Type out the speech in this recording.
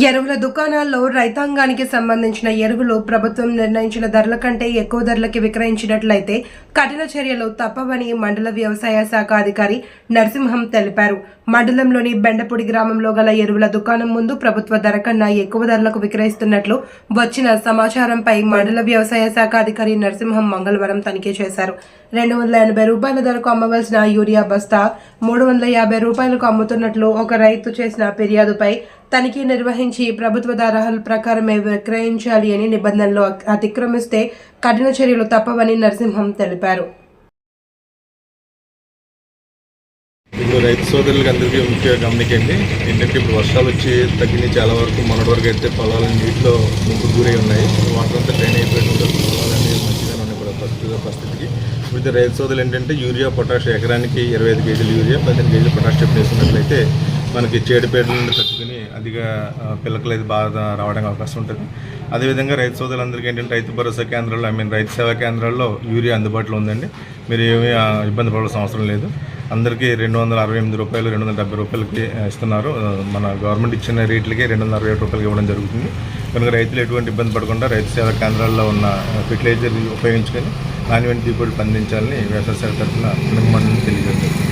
ఎరువుల దుకాణాల్లో రైతాంగానికి సంబంధించిన ఎరువులు ప్రభుత్వం నిర్ణయించిన ధరల కంటే ఎక్కువ ధరలకి విక్రయించినట్లయితే కఠిన చర్యలు తప్పవని మండల వ్యవసాయ శాఖ అధికారి నరసింహం తెలిపారు. మండలంలోని బెండపూడి గ్రామంలో గల ఎరువుల దుకాణం ముందు ప్రభుత్వ ధర కన్నా ఎక్కువ ధరలకు విక్రయిస్తున్నట్లు వచ్చిన సమాచారంపై మండల వ్యవసాయ శాఖ అధికారి నరసింహం మంగళవారం తనిఖీ చేశారు. రెండు వందల ఎనభై రూపాయల ధరకు అమ్మవలసిన యూరియా బస్తా మూడు వందల యాభై రూపాయలకు అమ్ముతున్నట్లు ఒక రైతు చేసిన ఫిర్యాదుపై తనిఖీ నిర్వహించి ప్రభుత్వ దరహాల ప్రకారమే విక్రయించాలి అని నిబంధనలు అతిక్రమిస్తే కఠిన చర్యలు తప్పవని నరసింహం తెలిపారు. ఇప్పుడు రైతు సోదరులకి అందరికీ ముఖ్య గమనికండి ఏంటంటే ఇప్పుడు వర్షాలు వచ్చి తగ్గినాయి చాలా వరకు. మొన్నటి వరకు అయితే పొలాలు నీటిలో ముంపు గురై ఉన్నాయి. వాటర్ అంతా డ్రైన్ పొలాలన్నీ మంచిగానే ఉన్నాయి ఇప్పుడు ప్రస్తుత పరిస్థితికి. ఇప్పుడు రైతు సోదరులు ఏంటంటే యూరియా పొటాష్ ఎకరానికి ఇరవై ఐదు కేజీలు యూరియా పదిహేను కేజీలు పొటాష్ చెప్పి మనకి చేడుపేట నుండి తట్టుకుని అధిక పిల్లకలు అయితే బాగా రావడానికి అవకాశం ఉంటుంది. అదేవిధంగా రైతు సోదరులందరికీ ఏంటంటే రైతు భరోసా కేంద్రాల్లో ఐ మీన్ రైతు సేవా కేంద్రాల్లో యూరియా అందుబాటులో ఉందండి. మీరు ఏమీ ఇబ్బంది పడాల్సిన అవసరం లేదు. అందరికీ రెండు వందల అరవై ఎనిమిది రూపాయలు రెండు వందల డెబ్బై రూపాయలకి ఇస్తున్నారు. మన గవర్నమెంట్ ఇచ్చిన రేట్లకి రెండు వందల అరవై ఏడు రూపాయలకి ఇవ్వడం జరుగుతుంది. కనుక రైతులు ఎటువంటి ఇబ్బంది పడకుండా రైతు సేవా కేంద్రాల్లో ఉన్న ఫెర్టిలైజర్ ఉపయోగించుకొని నాణ్యమైన దిగుబడి పండించాలని వ్యవసాయ శాఖ తరఫున మండలిని తెలియజేస్తారు